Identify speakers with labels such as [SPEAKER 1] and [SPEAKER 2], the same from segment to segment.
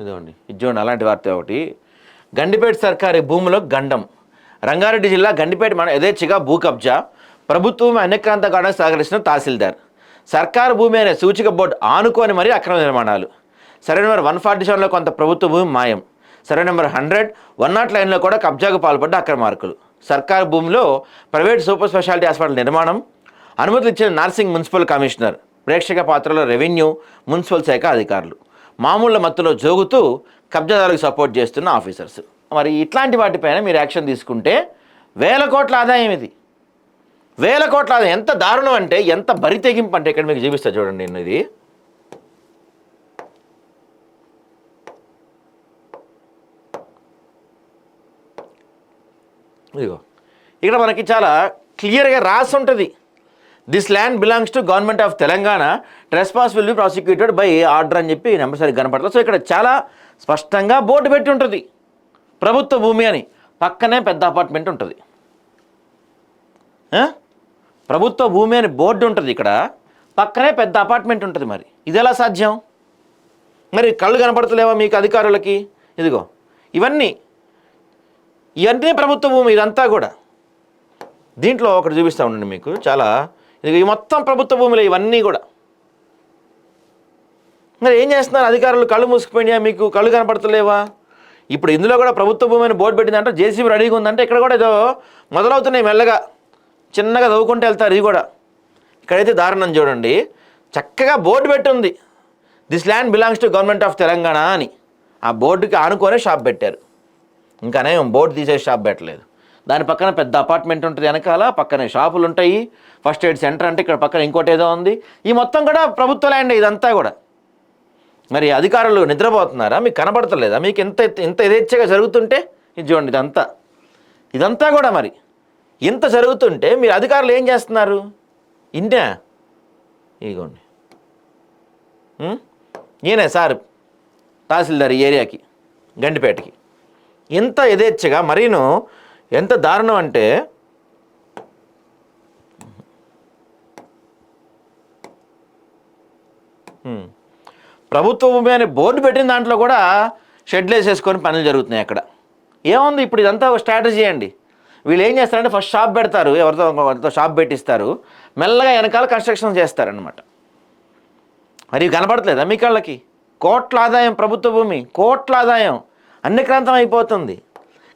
[SPEAKER 1] ఇదిగోండి ఇదిగోండి అలాంటి వార్త ఒకటి. గండిపేట సర్కారీ భూములో గండం. రంగారెడ్డి జిల్లా గండిపేట మన యథేచ్ఛగా భూ కబ్జా. ప్రభుత్వం అన్యక్రాంత కావడానికి సహకరిస్తున్న తహసీల్దార్. సర్కారు భూమి అనే సూచిక బోర్డు ఆనుకొని మరీ అక్రమ నిర్మాణాలు. సర్వే నెంబర్ వన్ ఫార్టీ సెవెన్లో కొంత ప్రభుత్వ భూమి మాయం. Survey number hundred one naught లైన్లో కూడా కబ్జాకు పాల్పడ్డ అక్రమార్కులు సర్కారు భూమిలో ప్రైవేట్ సూపర్ స్పెషాలిటీ హాస్పిటల్ నిర్మాణం. అనుమతులు ఇచ్చిన నార్సింగ్ మున్సిపల్ కమిషనర్. ప్రేక్షక పాత్రలో రెవెన్యూ మున్సిపల్ శాఖ అధికారులు. మామూళ్ళ మత్తులో జోగుతూ కబ్జాదారులకు సపోర్ట్ చేస్తున్న ఆఫీసర్స్. మరి ఇట్లాంటి వాటిపైన మీరు యాక్షన్ తీసుకుంటే వేల కోట్ల ఆదాయం ఇది. వేల కోట్ల ఆదాయం ఎంత దారుణం అంటే ఎంత బరి తెగింపు అంటే ఇక్కడ మీకు చూపిస్తా చూడండి నేను ఇది. ఇదిగో. ఇక్కడ మనకి చాలా క్లియర్గా రాసి ఉంటుంది. This land belongs to government of Telangana trespass will be prosecuted by order అని చెప్పి నెంబర్ సరి కనపడలేదు సో ఇక్కడ చాలా స్పష్టంగా బోర్డు పెట్టి ఉంటుంది. ప్రభుత్వ భూమి అని. పక్కనే పెద్ద అపార్ట్మెంట్ ఉంటుంది. ప్రభుత్వ భూమి అని బోర్డు ఉంటుంది ఇక్కడ. పక్కనే పెద్ద అపార్ట్మెంట్ ఉంటుంది మరి. ఇది ఎలా సాధ్యం? మరి కళ్ళు కనపడతలేవా మీకు అధికారులకి? ఇదిగో. ఇవన్నీ ఇవన్నీ ప్రభుత్వ భూమి ఇదంతా కూడా. దీంట్లో ఒకటి చూపిస్తూ ఉండండి మీకు. చాలా ఇది ఈ మొత్తం ప్రభుత్వ భూములు ఇవన్నీ కూడా. మరి ఏం చేస్తున్నారు? అధికారులు కళ్ళు మూసుకుపోయినాయా? మీకు కళ్ళు కనపడతలేవా? ఇప్పుడు ఇందులో కూడా ప్రభుత్వ భూమి అని బోర్డు పెట్టిందంటే జేసీబీ రెడీగా ఉందంటే ఇక్కడ కూడా ఏదో మొదలవుతున్నాయి మెల్లగా. చిన్నగా చదువుకుంటూ వెళ్తారు ఇది కూడా. ఇక్కడైతే దారుణం చూడండి. చక్కగా బోర్డు పెట్టి ఉంది this land belongs to government of Telangana అని. ఆ బోర్డుకి ఆనుకొనే షాప్ పెట్టారు. ఇంకానే బోర్డు తీసే షాప్ పెట్టలేదు. దాని పక్కన పెద్ద అపార్ట్మెంట్ ఉంటుంది వెనకాల పక్కనే షాపులు ఉంటాయి. ఫస్ట్ ఎయిడ్ సెంటర్ అంటే ఇక్కడ పక్కన ఇంకోటి ఏదో ఉంది. ఈ మొత్తం కూడా ప్రభుత్వ ల్యాండ్ ఇదంతా కూడా. మరి అధికారులు నిద్రపోతున్నారా? మీకు కనబడతలేదా? మీకు ఎంత ఇంత యథేచ్ఛగా జరుగుతుంటే? ఇది చూడండి ఇదంతా. ఇదంతా కూడా మరి. ఇంత జరుగుతుంటే మీరు అధికారులు ఏం చేస్తున్నారు? ఇంటే ఇదిగోండి. నేనే ఈయనే సార్ తహసీల్దార్ ఈ ఏరియాకి గండిపేటకి. ఇంత యథేచ్ఛగా మరీను ఎంత దారుణం అంటే ప్రభుత్వ భూమి అనే బోర్డు పెట్టిన దాంట్లో కూడా షెడ్లు వేసేసుకొని పనులు జరుగుతున్నాయి అక్కడ. ఏముంది ఇప్పుడు ఇదంతా ఒక స్ట్రాటజీ అండి. వీళ్ళు ఏం చేస్తారంటే ఫస్ట్ షాప్ పెడతారు ఎవరితో ఎవరితో షాప్ పెట్టిస్తారు మెల్లగా వెనకాల కన్స్ట్రక్షన్ చేస్తారనమాట మరి ఇవి కనపడట్లేదా మీ కళ్ళకి? కోట్ల ఆదాయం ప్రభుత్వ భూమి కోట్ల ఆదాయం అన్ని క్రాంతం అయిపోతుంది.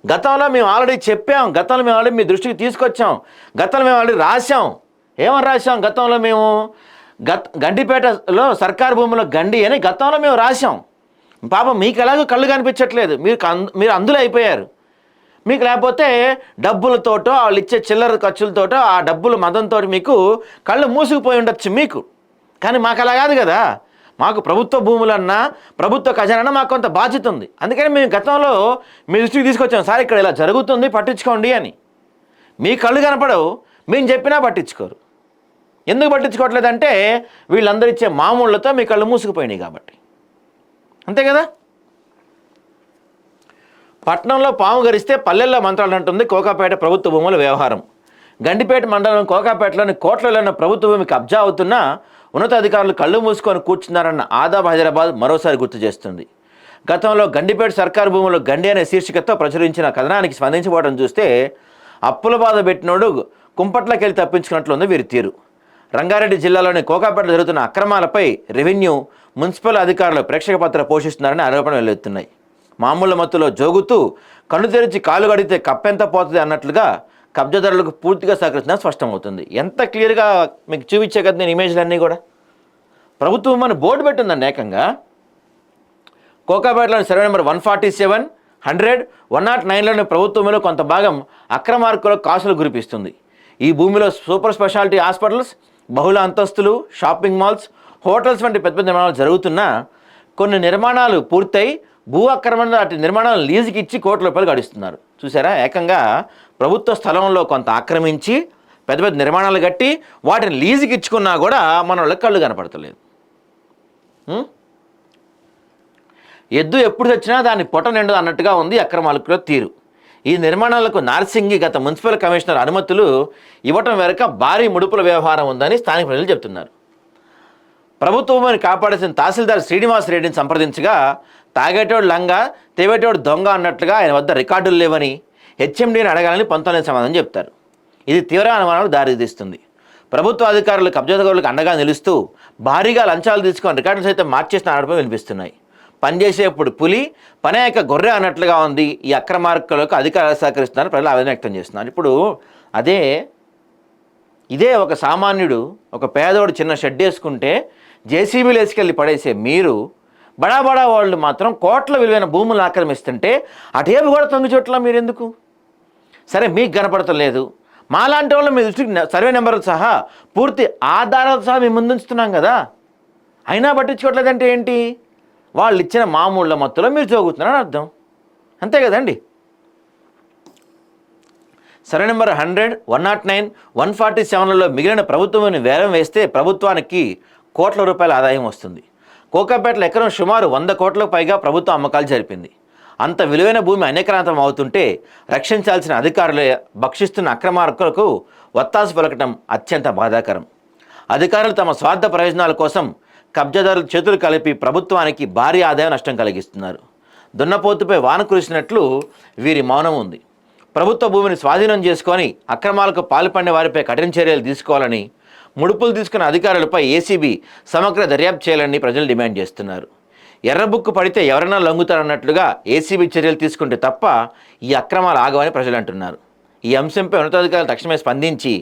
[SPEAKER 1] గతంలో మేము ఆల్రెడీ చెప్పాం గతంలో మేము ఆల్రెడీ మీ దృష్టికి తీసుకొచ్చాం గతంలో మేము ఆల్రెడీ రాశాం. ఏమని రాశాం? గతంలో మేము గత్ గండిపేటలో సర్కారు భూమిలో గండి అని గతంలో మేము రాశాం. పాపం మీకు ఎలాగో కళ్ళు కనిపించట్లేదు. మీరు మీరు అందులో అయిపోయారు. మీకు లేకపోతే డబ్బులతోటో వాళ్ళు ఇచ్చే చిల్లర ఖర్చులతోటో ఆ డబ్బులు మదంతో మీకు కళ్ళు మూసుకుపోయి ఉండొచ్చు మీకు. కానీ మాకు అలా కాదు కదా. మాకు ప్రభుత్వ భూములన్నా ప్రభుత్వ ఖజానా మాకు కొంత బాధ్యత ఉంది. అందుకని మేము గతంలో మీ దృష్టికి తీసుకొచ్చాం. సార్ ఇక్కడ ఇలా జరుగుతుంది పట్టించుకోండి అని. మీ కళ్ళు కనపడవు. మేము చెప్పినా పట్టించుకోరు. ఎందుకు పట్టించుకోవట్లేదంటే వీళ్ళందరూ ఇచ్చే మామూళ్ళతో మీ కళ్ళు మూసుకుపోయినాయి కాబట్టి. అంతే కదా? పట్నంలో పాము గరిస్తే పల్లెల్లో మంత్రాలు అంటుంది కోకాపేట ప్రభుత్వ భూముల వ్యవహారం. గండిపేట మండలం కోకాపేటలోని కోట్లలో ఉన్న ప్రభుత్వ భూమి కబ్జా అవుతున్నా ఉన్నతాధికారులు కళ్ళు మూసుకొని కూర్చున్నారన్న ఆదాబ్ హైదరాబాద్ మరోసారి గుర్తు చేస్తుంది. గతంలో గండిపేట సర్కారు భూములు గండి అనే శీర్షికతో ప్రచురించిన కథనానికి స్పందించబోవడం చూస్తే అప్పుల బాధ పెట్టినోడు కుంపట్లకెళ్ళి తప్పించుకున్నట్లుంది వీరి తీరు. రంగారెడ్డి జిల్లాలోని కోకాపేట జరుగుతున్న అక్రమాలపై రెవెన్యూ మున్సిపల్ అధికారులు ప్రేక్షక పాత్ర పోషిస్తున్నారని ఆరోపణలు వెల్లుతున్నాయి మామూలు మత్తులో జోగుతూ కన్ను తెరిచి కాలు గడితే కప్పెంత పోతుంది అన్నట్లుగా కబ్జాదారులకు పూర్తిగా సహకరిస్తున్నా స్పష్టమవుతుంది. ఎంత క్లియర్గా మీకు చూపించే కదా నేను ఇమేజ్లన్నీ కూడా? ప్రభుత్వం మన బోర్డు పెట్టిందండి ఏకంగా. కోకాపేటలోని survey number one forty seven hundred one naught నైన్లోని ప్రభుత్వంలో కొంత భాగం అక్రమార్కులకు కాసులు కురిపిస్తుంది ఈ భూమిలో సూపర్ స్పెషాలిటీ హాస్పిటల్స్ బహుళ అంతస్తులు షాపింగ్ మాల్స్ హోటల్స్ వంటి పెద్ద పెద్ద నిర్మాణాలు జరుగుతున్నా కొన్ని నిర్మాణాలు పూర్తయి భూ ఆక్రమణ అటు నిర్మాణాలు లీజుకి ఇచ్చి కోట్ల రూపాయలు గడిస్తున్నారు. చూసారా? ఏకంగా ప్రభుత్వ స్థలంలో కొంత ఆక్రమించి పెద్ద పెద్ద నిర్మాణాలు కట్టి వాటిని లీజుకి ఇచ్చుకున్నా కూడా మన వాళ్ళకి కళ్ళు కనపడతలేదు. ఎద్దు ఎప్పుడు తెచ్చినా దాన్ని పొట నిండదు అన్నట్టుగా ఉంది అక్రమాలకు తీరు. ఈ నిర్మాణాలకు నార్సింగి గత మున్సిపల్ కమిషనర్ అనుమతులు ఇవ్వటం వెనుక భారీ ముడుపుల వ్యవహారం ఉందని స్థానిక ప్రజలు చెబుతున్నారు. ప్రభుత్వాన్ని కాపాడాల్సిన తహసీల్దార్ శ్రీనివాస్ రెడ్డిని సంప్రదించగా తాగేటోడు లంగా తేవేటోడు దొంగ అన్నట్లుగా ఆయన వద్ద రికార్డులు లేవని హెచ్ఎండీని అడగాలని పంతొమ్మిది సమాధానం చెప్తారు ఇది తీవ్ర అనుమానాలు దారితీస్తుంది. ప్రభుత్వ అధికారులు కబ్జాదారులకు అండగా నిలుస్తూ భారీగా లంచాలు తీసుకొని రికార్డులు సైతం మార్చేసిన ఆరోపణలు వినిపిస్తున్నాయి. పనిచేసేప్పుడు పులి పని యొక్క గొర్రె అన్నట్లుగా ఉంది. ఈ అక్రమార్కులకు అధికారులు సహకరిస్తున్నారు ప్రజలు ఆవేదన వ్యక్తం చేస్తున్నారు. ఇప్పుడు అదే ఇదే ఒక సామాన్యుడు ఒక పేదోడు చిన్న షెడ్ వేసుకుంటే జేసీబీలు వేసుకెళ్ళి పడేసే మీరు బడా బడా వాళ్ళు మాత్రం కోట్ల విలువైన భూములు ఆక్రమిస్తుంటే అటేపు కూడా తొంగి చోట్ల మీరు ఎందుకు సరే మీకు కనపడతలేదు మాలాంటి వాళ్ళు మీ దృష్టికి సర్వే నెంబర్ సహా పూర్తి ఆధారాలతో సహా మేము ముందుంచుతున్నాం కదా. అయినా పట్టించుకోవట్లేదంటే ఏంటి? వాళ్ళు ఇచ్చిన మామూళ్ళ మత్తులో మీరు జోగుతున్నారని అర్థం. అంతే కదండి? Survey number hundred one naught nine one forty సెవెన్లలో మిగిలిన ప్రభుత్వం వేలం వేస్తే ప్రభుత్వానికి కోట్ల రూపాయల ఆదాయం వస్తుంది. కోకాపేటలో ఎకరం సుమారు వంద కోట్లకు పైగా ప్రభుత్వం అమ్మకాలు జరిపింది. అంత విలువైన భూమి అనేకరాంతం అవుతుంటే రక్షించాల్సిన అధికారులే భక్షిస్తున్న అక్రమార్కులకు వత్తాసు పలకటం అత్యంత బాధాకరం. అధికారులు తమ స్వార్థ ప్రయోజనాల కోసం కబ్జాదారుల చేతులు కలిపి ప్రభుత్వానికి భారీ ఆదాయం నష్టం కలిగిస్తున్నారు. దున్నపోతుపై వాన కురిసినట్లు వీరి మౌనం ఉంది. ప్రభుత్వ భూమిని స్వాధీనం చేసుకొని అక్రమాలకు పాల్పడిన వారిపై కఠిన చర్యలు తీసుకోవాలని ముడుపులు తీసుకున్న అధికారులపై ఏసీబీ సమగ్ర దర్యాప్తు చేయాలని ప్రజలు డిమాండ్ చేస్తున్నారు. ఎర్రబుక్కు పడితే ఎవరైనా లొంగుతారన్నట్లుగా ఏసీబీ చర్యలు తీసుకుంటే తప్ప ఈ అక్రమాలు ఆగవని ప్రజలు అంటున్నారు. ఈ అంశంపై ఉన్నతాధికారులు తక్షణమే స్పందించి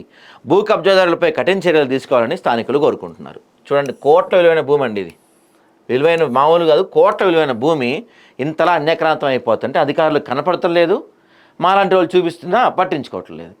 [SPEAKER 1] భూ కబ్జాదారులపై కఠిన చర్యలు తీసుకోవాలని స్థానికులు కోరుకుంటున్నారు. చూడండి కోట్ల విలువైన భూమి అండి ఇది. విలువైన మామూలు కాదు కోట్ల విలువైన భూమి ఇంతలా అన్యక్రాంతం అయిపోతుంటే అధికారులు కనపడతలేదు మాలాంటి వాళ్ళు చూపిస్తున్నా పట్టించుకోవట్లేదు